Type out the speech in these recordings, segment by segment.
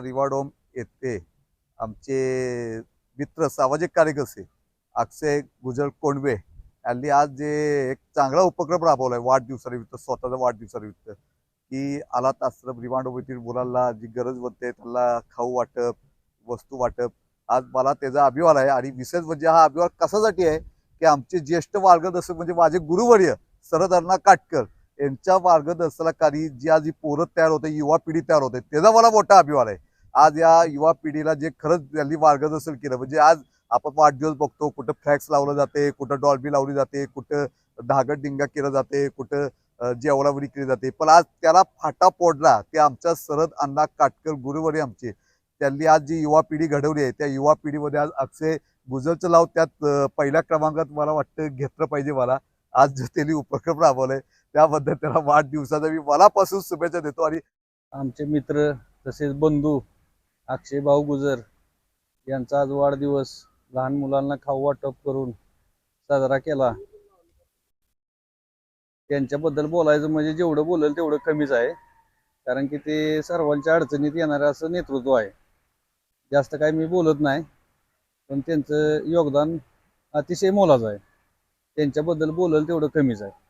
रिवाडोम येथे आमचे मित्र सामाजिक कार्यकर्ते अक्षय गुजर कोंडवे यांनी आज जे एक चांगला उपक्रम राबवलाय वाढदिवसानिमित्त स्वतःच्या वाढदिवसानिमित्त की आला आश्रम रिमांडोम येथील मुलांना जी गरज बनते त्यांना खाऊ वाटप वस्तू वाटप. आज मला त्याचा अभिमान आहे आणि विशेष म्हणजे हा अभिमान कशासाठी आहे? की आमचे ज्येष्ठ मार्गदर्शक म्हणजे माझे गुरुवर्य शरद काटकर यांच्या मार्गदर्शनाखाली जी आज ही पोरं तयार होते युवा पिढी तयार होते त्याचा मला मोठा अभिमान आहे. आज या युवा पिढीला जे खरंच त्यांनी मार्गदर्शन केलं म्हणजे आज आपण वाढदिवस बघतो कुठं फ्लॅक्स लावलं जाते कुठं डॉल्बी लावली जाते कुठं धागड डिंगा केलं जाते कुठं जेवणावरी केली जाते. पण आज त्याला फाटा पोडला ते आमच्या शरद अण्णा काटकर गुरुवर्य आमचे. त्यांनी आज जी युवा पिढी घडवली आहे त्या युवा पिढीमध्ये आज अक्षय गुजरचं लाव त्यात पहिल्या क्रमांकात मला वाटतं घेतलं पाहिजे मला. आज जो त्यांनी उपक्रम राबवलाय. त्याबद्दल त्याला वाढदिवसाचा मी मनापासून शुभेच्छा देतो आणि आमचे मित्र तसेच बंधू अक्षय भाऊ गुजर यांचा आज वाढदिवस लहान मुलांना खाऊ वाटप करून साजरा केला. त्यांच्याबद्दल बोलायचं म्हणजे जेवढं बोलेल तेवढं कमीच आहे. कारण की ते सर्वांच्या अडचणीत येणारं असं नेतृत्व आहे. जास्त काही मी बोलत नाही पण त्यांचं योगदान अतिशय मोलाचं आहे. त्यांच्याबद्दल बोलेल तेवढं कमीच आहे.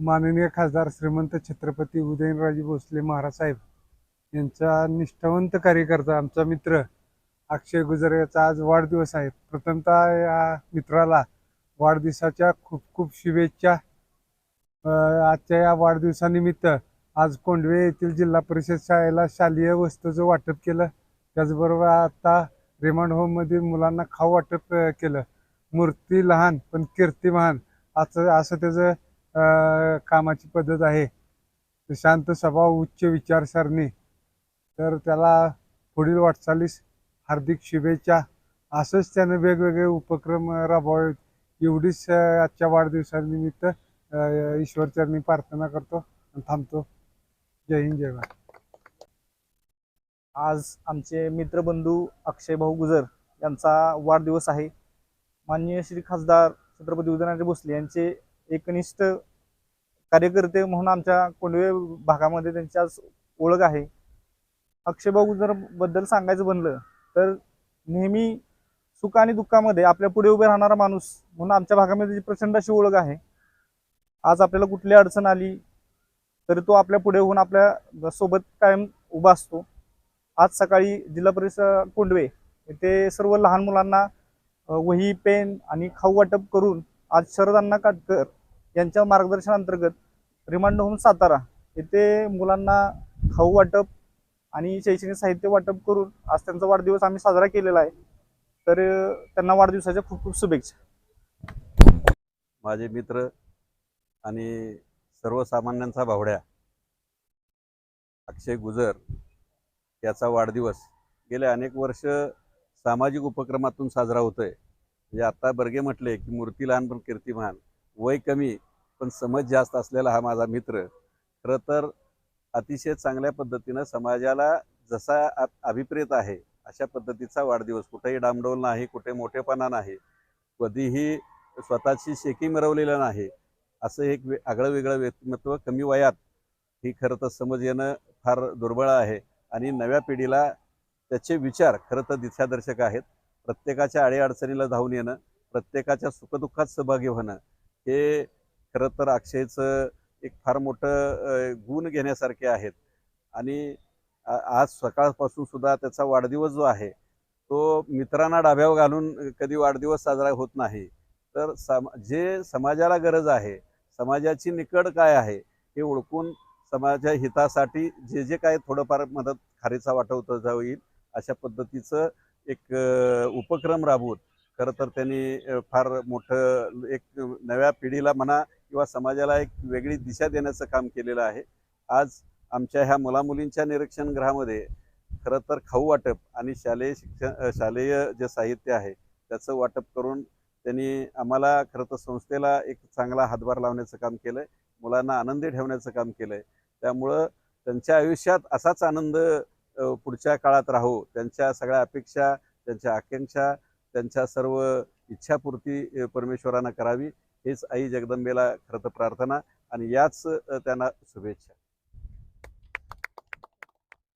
माननीय खासदार श्रीमंत छत्रपती उदयनराजे भोसले महाराज साहेब यांचा निष्ठावंत कार्यकर्ता आमचा मित्र अक्षय गुजर याचा आज वाढदिवस आहे. प्रथमतः या मित्राला वाढदिवसाच्या खूप खूप शुभेच्छा. आजच्या या वाढदिवसानिमित्त आज कोंडवे येथील जिल्हा परिषद शाळेला शालेय वस्तूचं वाटप केलं. त्याचबरोबर आता रिमांड होममधील मुलांना खाऊ वाटप केलं. मूर्ती लहान पण कीर्ती महान असं असं त्याचं कामाची पद्धत आहे. शांत स्वभाव उच्च विचारसरणी. तर त्याला पुढील वाटचालीस हार्दिक शुभेच्छा. असंच त्यानं वेगवेगळे उपक्रम राबवावेत. एवढीच आजच्या वाढदिवसानिमित्त ईश्वरचरणी प्रार्थना करतो आणि थांबतो. जय हिंद जय भारत. आज आमचे मित्रबंधू अक्षय भाऊ गुजर यांचा वाढदिवस आहे. माननीय श्री खासदार छत्रपती उदयनराजे भोसले यांचे एकनिष्ठ कार्यकर्ते म्हणून आमच्या कोंडवे भागामध्ये त्यांची आज ओळख आहे. अक्षयभाऊ जर बद्दल सांगायचं बनलं तर नेहमी सुख आणि दुःखामध्ये आपल्या पुढे उभे राहणारा माणूस म्हणून आमच्या भागामध्ये जी प्रचंड अशी ओळख आहे. आज आपल्याला कुठली अडचण आली तरी तो आपल्या पुढे होऊन आपल्यासोबत कायम उभा असतो. आज सकाळी जिल्हा परिषद कोंडवे येथे सर्व लहान मुलांना वही पेन आणि खाऊ वाटप करून आज शरद अण्णा काटकर यांच्या मार्गदर्शनांतर्गत रिमांड होम सातारा येथे मुलांना खाऊ वाटप आणि शैक्षणिक साहित्य वाटप करून आज त्यांचा वाढदिवस आम्ही साजरा केलेला आहे. तर त्यांना वाढदिवसाच्या खूप खूप शुभेच्छा. माझे मित्र आणि सर्वसामान्यांचा भावड्या अक्षय गुजर याचा वाढदिवस गेले अनेक वर्ष सामाजिक उपक्रमातून साजरा होतोय. म्हणजे आत्ता बर्गे म्हटले की मूर्ती लहान पण कीर्तिमान वय कमी पण समज जास्त असलेला हा माझा मित्र. खरं तर अतिशय चांगल्या पद्धतीनं समाजाला जसा अभिप्रेत आहे अशा पद्धतीचा वाढदिवस कुठेही डामडोल नाही कुठे मोठेपणा नाही कधीही स्वतःची शेकी मिरवलेलं नाही असं एक वे आगळं वेगळं व्यक्तिमत्व कमी वयात ही खरं तर समज येणं फार दुर्बळ आहे. आणि नव्या पिढीला त्याचे विचार खरं तर दिशादर्शक आहेत. प्रत्येकाच्या अडीअडचणीला धावून येणं प्रत्येकाच्या सुखदुःखात सहभागी होणं हे खरं तर अक्षयचं एक फार मोठं गुण घेण्यासारखे आहेत. आणि आज सकाळपासून सुद्धा त्याचा वाढदिवस जो आहे तो मित्रांना डाब्यावर घालून कधी वाढदिवस साजरा होत नाही. तर सम जे समाजाला गरज आहे समाजाची निकड काय आहे हे ओळखून समाजाच्या हितासाठी जे जे काय थोडंफार मदत खारीचा वाटवता जाईल अशा पद्धतीचं एक उपक्रम राबवून खरं तर त्यांनी फार मोठं एक नव्या पिढीला म्हणा किंवा समाजाला एक वेगळी दिशा देण्याचं काम केलेलं आहे. आज आमच्या ह्या मुलामुलींच्या निरीक्षण गृहामध्ये खरं तर खाऊ वाटप आणि शालेय शिक्षण शालेय जे साहित्य आहे त्याचं वाटप करून त्यांनी आम्हाला खरं तर संस्थेला एक चांगला हातभार लावण्याचं काम केलं आहे मुलांना आनंदी ठेवण्याचं काम केलं आहे त्यामुळं त्यांच्या आयुष्यात असाच आनंद पुढच्या काळात राहू त्यांच्या सगळ्या अपेक्षा त्यांच्या आकांक्षा त्यांच्या सर्व इच्छापूर्ती परमेश्वरानं करावी हेच आई जगदंबेला खरं तर प्रार्थना आणि याच त्यांना शुभेच्छा.